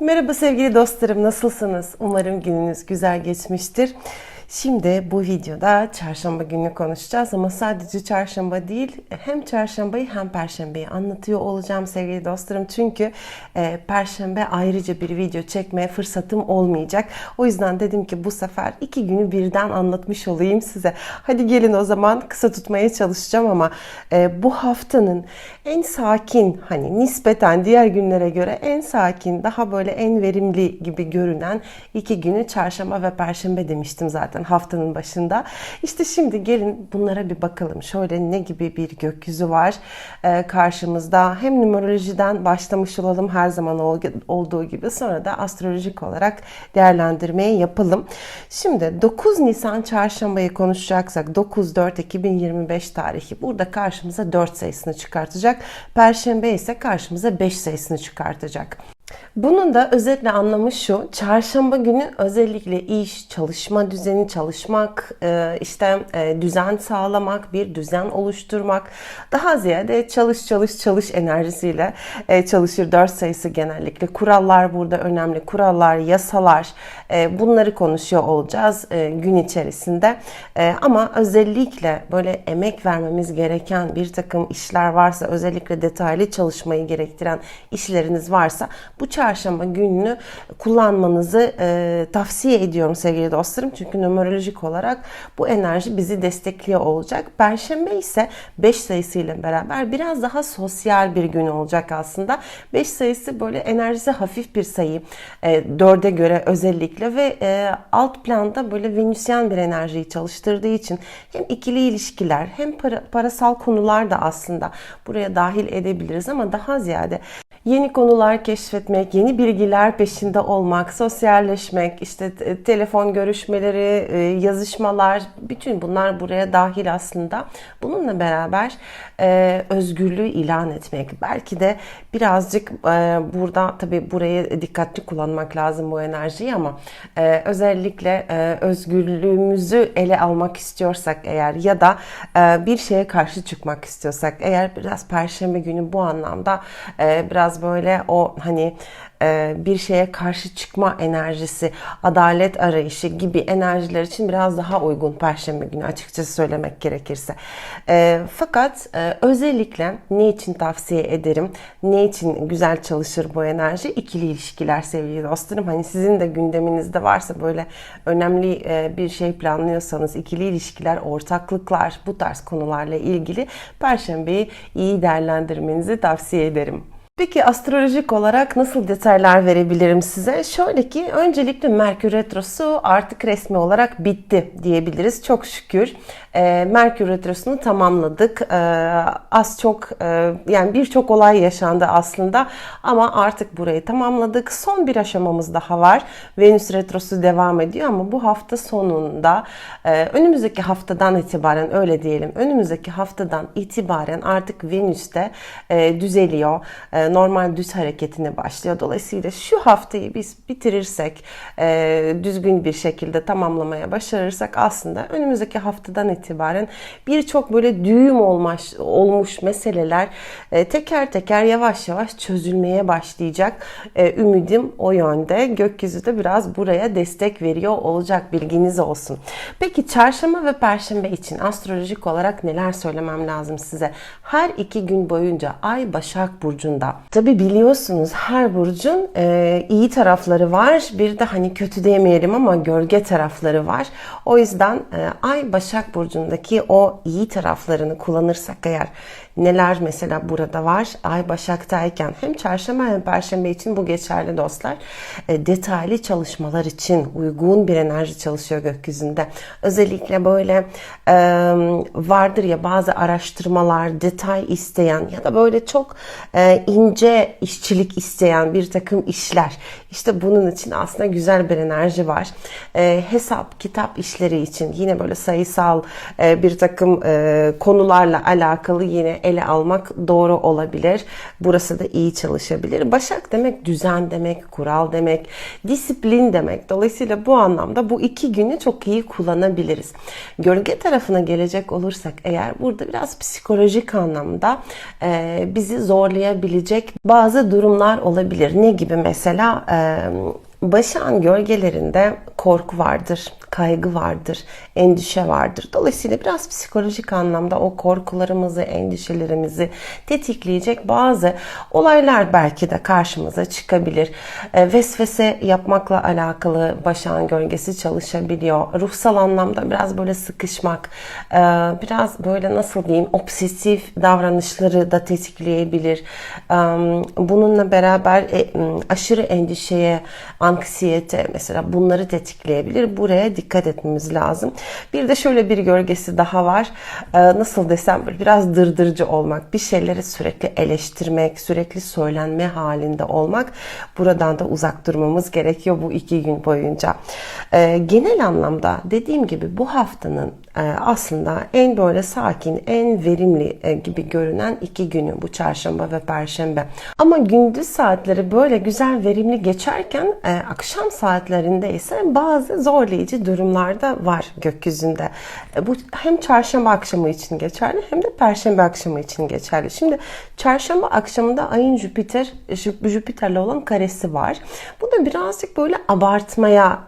Merhaba sevgili dostlarım, nasılsınız? Umarım gününüz güzel geçmiştir. Şimdi bu videoda çarşamba günü konuşacağız ama sadece çarşamba değil hem çarşambayı hem perşembeyi anlatıyor olacağım sevgili dostlarım. Çünkü e, perşembe ayrıca bir video çekmeye fırsatım olmayacak. O yüzden dedim ki bu sefer iki günü birden anlatmış olayım size. Hadi gelin o zaman kısa tutmaya çalışacağım ama e, bu haftanın en sakin hani nispeten diğer günlere göre en sakin daha böyle en verimli gibi görünen iki günü çarşamba ve perşembe demiştim zaten haftanın başında. İşte şimdi gelin bunlara bir bakalım. Şöyle ne gibi bir gökyüzü var ee, karşımızda. Hem numerolojiden başlamış olalım her zaman olduğu gibi. Sonra da astrolojik olarak değerlendirmeye yapalım. Şimdi 9 Nisan çarşambayı konuşacaksak 9-4-2025 tarihi burada karşımıza 4 sayısını çıkartacak. Perşembe ise karşımıza 5 sayısını çıkartacak. Bunun da özetle anlamı şu. Çarşamba günü özellikle iş, çalışma düzeni, çalışmak, e, işte e, düzen sağlamak, bir düzen oluşturmak. Daha ziyade çalış çalış çalış enerjisiyle e, çalışır. Dört sayısı genellikle. Kurallar burada önemli. Kurallar, yasalar bunları konuşuyor olacağız gün içerisinde. Ama özellikle böyle emek vermemiz gereken bir takım işler varsa, özellikle detaylı çalışmayı gerektiren işleriniz varsa bu çarşamba gününü kullanmanızı e, tavsiye ediyorum sevgili dostlarım. Çünkü numerolojik olarak bu enerji bizi destekliyor olacak. Perşembe ise 5 sayısıyla beraber biraz daha sosyal bir gün olacak aslında. 5 sayısı böyle enerjisi hafif bir sayı. E, 4'e göre özellikle ve e, alt planda böyle venüsyen bir enerjiyi çalıştırdığı için hem ikili ilişkiler hem para, parasal konular da aslında buraya dahil edebiliriz ama daha ziyade yeni konular keşfetmek, yeni bilgiler peşinde olmak, sosyalleşmek, işte telefon görüşmeleri, e, yazışmalar, bütün bunlar buraya dahil aslında. Bununla beraber e, özgürlüğü ilan etmek. Belki de birazcık e, burada tabii buraya dikkatli kullanmak lazım bu enerjiyi ama özellikle özgürlüğümüzü ele almak istiyorsak eğer ya da bir şeye karşı çıkmak istiyorsak eğer biraz perşembe günü bu anlamda biraz böyle o hani e, bir şeye karşı çıkma enerjisi, adalet arayışı gibi enerjiler için biraz daha uygun Perşembe günü açıkçası söylemek gerekirse. E, fakat e, özellikle ne için tavsiye ederim, ne için güzel çalışır bu enerji? İkili ilişkiler sevgili dostlarım. Hani sizin de gündeminizde varsa böyle önemli bir şey planlıyorsanız ikili ilişkiler, ortaklıklar bu tarz konularla ilgili Perşembeyi iyi değerlendirmenizi tavsiye ederim. Peki astrolojik olarak nasıl detaylar verebilirim size? Şöyle ki öncelikle Merkür Retrosu artık resmi olarak bitti diyebiliriz. Çok şükür e, Merkür Retrosu'nu tamamladık. E, az çok e, yani birçok olay yaşandı aslında ama artık burayı tamamladık. Son bir aşamamız daha var. Venüs Retrosu devam ediyor ama bu hafta sonunda e, önümüzdeki haftadan itibaren öyle diyelim. Önümüzdeki haftadan itibaren artık Venüs'te e, düzeliyor. E, normal düz hareketine başlıyor. Dolayısıyla şu haftayı biz bitirirsek, düzgün bir şekilde tamamlamaya başarırsak aslında önümüzdeki haftadan itibaren birçok böyle düğüm olmuş, olmuş meseleler e, teker teker yavaş yavaş çözülmeye başlayacak. E, ümidim o yönde. Gökyüzü de biraz buraya destek veriyor olacak bilginiz olsun. Peki çarşamba ve perşembe için astrolojik olarak neler söylemem lazım size? Her iki gün boyunca Ay Başak Burcu'nda Tabi biliyorsunuz her burcun e, iyi tarafları var. Bir de hani kötü demeyelim ama gölge tarafları var. O yüzden e, Ay Başak Burcu'ndaki o iyi taraflarını kullanırsak eğer neler mesela burada var? Ay Başak'tayken hem çarşamba hem perşembe için bu geçerli dostlar. E, detaylı çalışmalar için uygun bir enerji çalışıyor gökyüzünde. Özellikle böyle e, vardır ya bazı araştırmalar detay isteyen ya da böyle çok e, ince işçilik isteyen bir takım işler. İşte bunun için aslında güzel bir enerji var. Hesap, kitap işleri için yine böyle sayısal bir takım konularla alakalı yine ele almak doğru olabilir. Burası da iyi çalışabilir. Başak demek düzen demek, kural demek, disiplin demek. Dolayısıyla bu anlamda bu iki günü çok iyi kullanabiliriz. Gölge tarafına gelecek olursak eğer burada biraz psikolojik anlamda e, bizi zorlayabilecek bazı durumlar olabilir. Ne gibi mesela? E, Başağın gölgelerinde korku vardır, kaygı vardır, endişe vardır. Dolayısıyla biraz psikolojik anlamda o korkularımızı, endişelerimizi tetikleyecek bazı olaylar belki de karşımıza çıkabilir. E, vesvese yapmakla alakalı başağın gölgesi çalışabiliyor. Ruhsal anlamda biraz böyle sıkışmak, e, biraz böyle nasıl diyeyim obsesif davranışları da tetikleyebilir. E, bununla beraber aşırı endişeye, anksiyete mesela bunları tetikleyebilir. Buraya dikkat etmemiz lazım. Bir de şöyle bir gölgesi daha var. Ee, nasıl desem biraz dırdırıcı olmak, bir şeyleri sürekli eleştirmek, sürekli söylenme halinde olmak. Buradan da uzak durmamız gerekiyor bu iki gün boyunca. Ee, genel anlamda dediğim gibi bu haftanın aslında en böyle sakin, en verimli e, gibi görünen iki günü bu çarşamba ve perşembe. Ama gündüz saatleri böyle güzel verimli geçerken e, akşam saatlerinde ise bazı zorlayıcı durumlar da var gökyüzünde. Bu hem çarşamba akşamı için geçerli hem de perşembe akşamı için geçerli. Şimdi çarşamba akşamında ayın Jüpiter Jüpiter'le olan karesi var. Bu da birazcık böyle abartmaya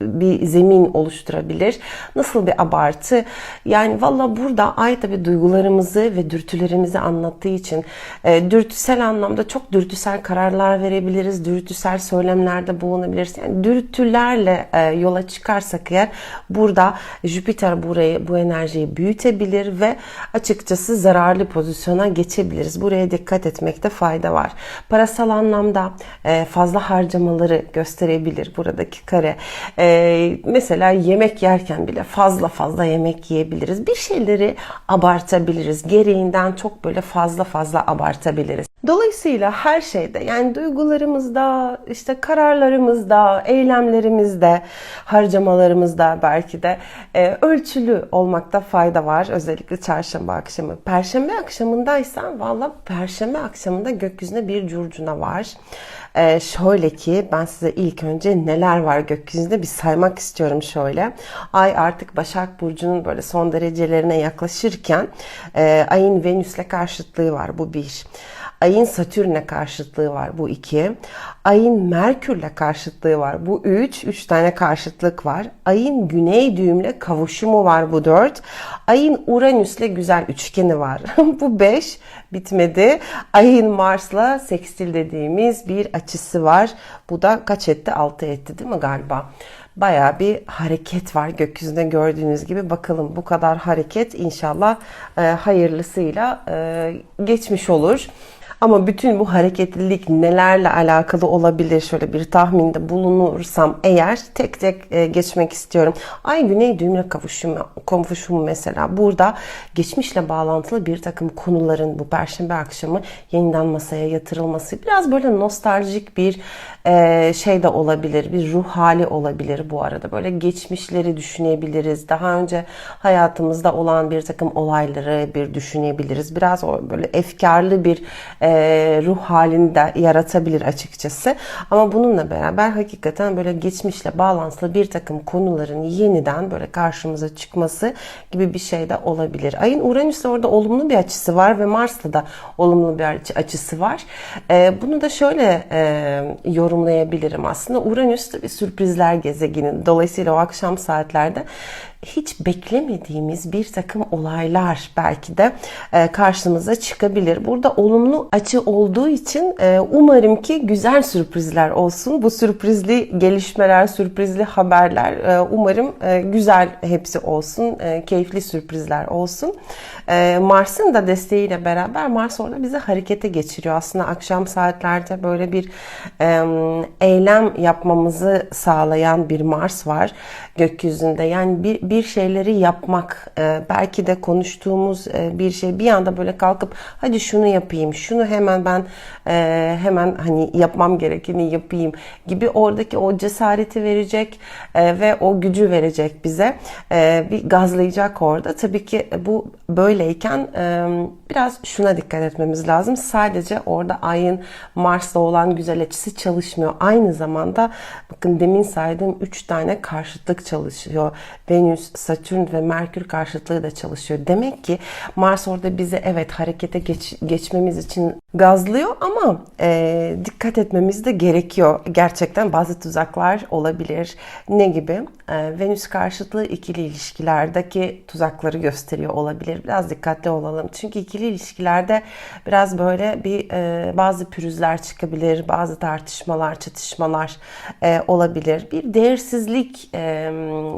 bir zemin oluşturabilir. Nasıl nasıl bir abartı? Yani valla burada ay tabi duygularımızı ve dürtülerimizi anlattığı için e, dürtüsel anlamda çok dürtüsel kararlar verebiliriz. Dürtüsel söylemlerde bulunabiliriz. Yani dürtülerle e, yola çıkarsak eğer burada Jüpiter burayı bu enerjiyi büyütebilir ve açıkçası zararlı pozisyona geçebiliriz. Buraya dikkat etmekte fayda var. Parasal anlamda e, fazla harcamaları gösterebilir buradaki kare. E, mesela yemek yerken bile fazla fazla yemek yiyebiliriz. Bir şeyleri abartabiliriz. Gereğinden çok böyle fazla fazla abartabiliriz. Dolayısıyla her şeyde yani duygularımızda, işte kararlarımızda, eylemlerimizde, harcamalarımızda belki de e, ölçülü olmakta fayda var. Özellikle çarşamba akşamı. Perşembe akşamındaysan valla perşembe akşamında gökyüzünde bir curcuna var. Ee, şöyle ki ben size ilk önce neler var gökyüzünde bir saymak istiyorum şöyle. Ay artık Başak Burcu'nun böyle son derecelerine yaklaşırken e, ayın Venüs'le karşıtlığı var bu bir. Ayın Satürn'e karşıtlığı var bu iki. Ayın Merkür'le karşıtlığı var bu üç. Üç tane karşıtlık var. Ayın Güney düğümle kavuşumu var bu dört. Ayın Uranüs'le güzel üçgeni var. bu beş bitmedi. Ayın Mars'la sekstil dediğimiz bir açısı var. Bu da kaç etti? Altı etti değil mi galiba? baya bir hareket var gökyüzünde gördüğünüz gibi. Bakalım bu kadar hareket inşallah e, hayırlısıyla e, geçmiş olur. Ama bütün bu hareketlilik nelerle alakalı olabilir şöyle bir tahminde bulunursam eğer tek tek e, geçmek istiyorum. Ay güney düğümle kavuşumu, kavuşumu mesela burada geçmişle bağlantılı bir takım konuların bu perşembe akşamı yeniden masaya yatırılması biraz böyle nostaljik bir e, şey de olabilir. Bir ruh hali olabilir bu arada. Böyle geçmişleri düşünebiliriz. Daha önce hayatımızda olan bir takım olayları bir düşünebiliriz. Biraz böyle efkarlı bir e, ruh halini de yaratabilir açıkçası. Ama bununla beraber hakikaten böyle geçmişle bağlantılı bir takım konuların yeniden böyle karşımıza çıkması gibi bir şey de olabilir. Ayın Uranüs'le orada olumlu bir açısı var ve Mars'ta da olumlu bir açısı var. E, bunu da şöyle e, yorumlayabilirim aslında. Uranüs bir sürprizler gezegeni. Dolayısıyla o akşam saatlerde hiç beklemediğimiz bir takım olaylar belki de e, karşımıza çıkabilir. Burada olumlu açı olduğu için e, umarım ki güzel sürprizler olsun. Bu sürprizli gelişmeler, sürprizli haberler e, umarım güzel hepsi olsun. Keyifli sürprizler olsun. Mars'ın da desteğiyle beraber Mars orada bizi harekete geçiriyor. Aslında akşam saatlerde böyle bir eylem yapmamızı sağlayan bir Mars var gökyüzünde. Yani bir, bir şeyleri yapmak, e, belki de konuştuğumuz e, bir şey bir anda böyle kalkıp hadi şunu yapayım, şunu hemen ben e, hemen hani yapmam gerekeni yapayım gibi oradaki o cesareti verecek ve o gücü verecek bize. Bir gazlayacak orada. Tabii ki bu böyleyken biraz şuna dikkat etmemiz lazım. Sadece orada ayın Mars'la olan güzel açısı çalışmıyor. Aynı zamanda bakın demin saydığım 3 tane karşıtlık çalışıyor. Venüs, Satürn ve Merkür karşıtlığı da çalışıyor. Demek ki Mars orada bize evet harekete geç, geçmemiz için gazlıyor ama e, dikkat etmemiz de gerekiyor. Gerçekten bazı tuzaklar olabilir. Ne gibi? E, Venüs karşıtlığı ikili ilişkilerdeki tuzakları gösteriyor olabilir. Biraz dikkatli olalım. Çünkü ikili ilişkilerde biraz böyle bir e, bazı pürüzler çıkabilir, bazı tartışmalar, çatışmalar e, olabilir. Bir değersizlik e,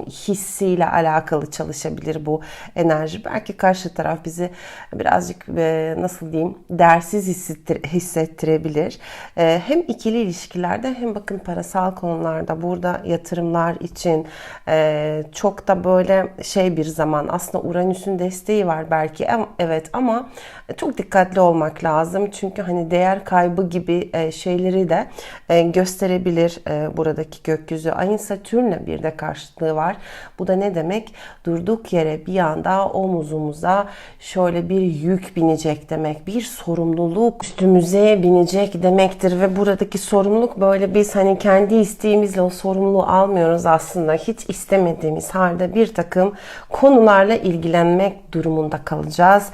hissiyle alakalı çalışabilir bu enerji. Belki karşı taraf bizi birazcık e, nasıl diyeyim değersiz hissettir, hissettirebilir. E, hem ikili ilişkilerde hem bakın parasal konularda burada yatırımlar için e, çok da böyle şey bir zaman aslında Uranüs'ün desteği var belki evet ama çok dikkatli olmak lazım. Çünkü hani değer kaybı gibi e, şeyleri de gösterebilir e, buradaki gökyüzü. Ayın Satürn'le bir de karşıtlığı var. Bu da ne demek? Durduk yere bir anda omuzumuza şöyle bir yük binecek demek. Bir sorumluluk üstümüze binecek demektir ve buradaki sorumluluk böyle biz hani kendi isteğimizle o sorumluluğu almıyoruz aslında. Hiç istemediğimiz halde bir takım konularla ilgilenmek durumunda kalacağız.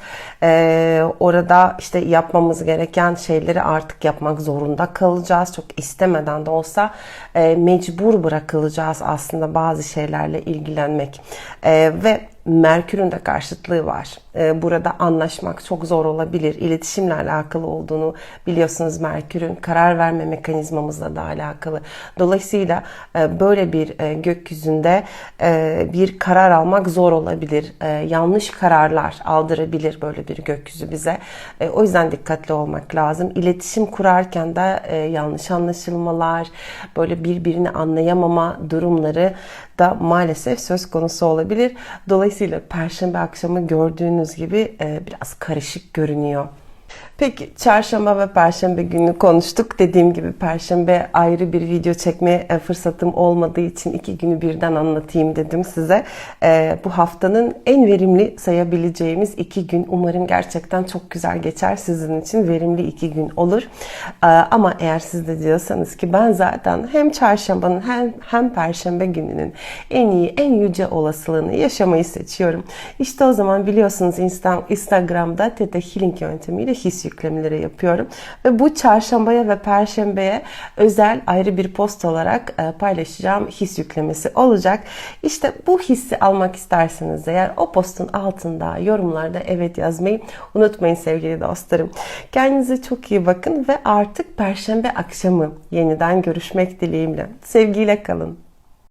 Ee, orada işte yapmamız gereken şeyleri artık yapmak zorunda kalacağız. Çok istemeden de olsa e, mecbur bırakılacağız aslında bazı şeylerle ilgilenmek. E, ve Merkür'ün de karşıtlığı var. Ee, burada anlaşmak çok zor olabilir. İletişimle alakalı olduğunu biliyorsunuz Merkür'ün karar verme mekanizmamızla da alakalı. Dolayısıyla e, böyle bir e, gökyüzünde e, bir karar almak zor olabilir. Yanlış kararlar aldırabilir böyle bir gökyüzü bize. O yüzden dikkatli olmak lazım. İletişim kurarken de yanlış anlaşılmalar, böyle birbirini anlayamama durumları da maalesef söz konusu olabilir. Dolayısıyla perşembe akşamı gördüğünüz gibi biraz karışık görünüyor. Peki çarşamba ve perşembe günü konuştuk. Dediğim gibi perşembe ayrı bir video çekme e, fırsatım olmadığı için iki günü birden anlatayım dedim size. E, bu haftanın en verimli sayabileceğimiz iki gün. Umarım gerçekten çok güzel geçer sizin için. Verimli iki gün olur. E, ama eğer siz de diyorsanız ki ben zaten hem çarşambanın hem, hem perşembe gününün en iyi, en yüce olasılığını yaşamayı seçiyorum. İşte o zaman biliyorsunuz Instagram'da Teta Healing yöntemiyle his yüklemeleri yapıyorum. Ve bu çarşambaya ve perşembeye özel ayrı bir post olarak e, paylaşacağım his yüklemesi olacak. İşte bu hissi almak isterseniz eğer o postun altında yorumlarda evet yazmayı unutmayın sevgili dostlarım. Kendinize çok iyi bakın ve artık perşembe akşamı yeniden görüşmek dileğimle. Sevgiyle kalın.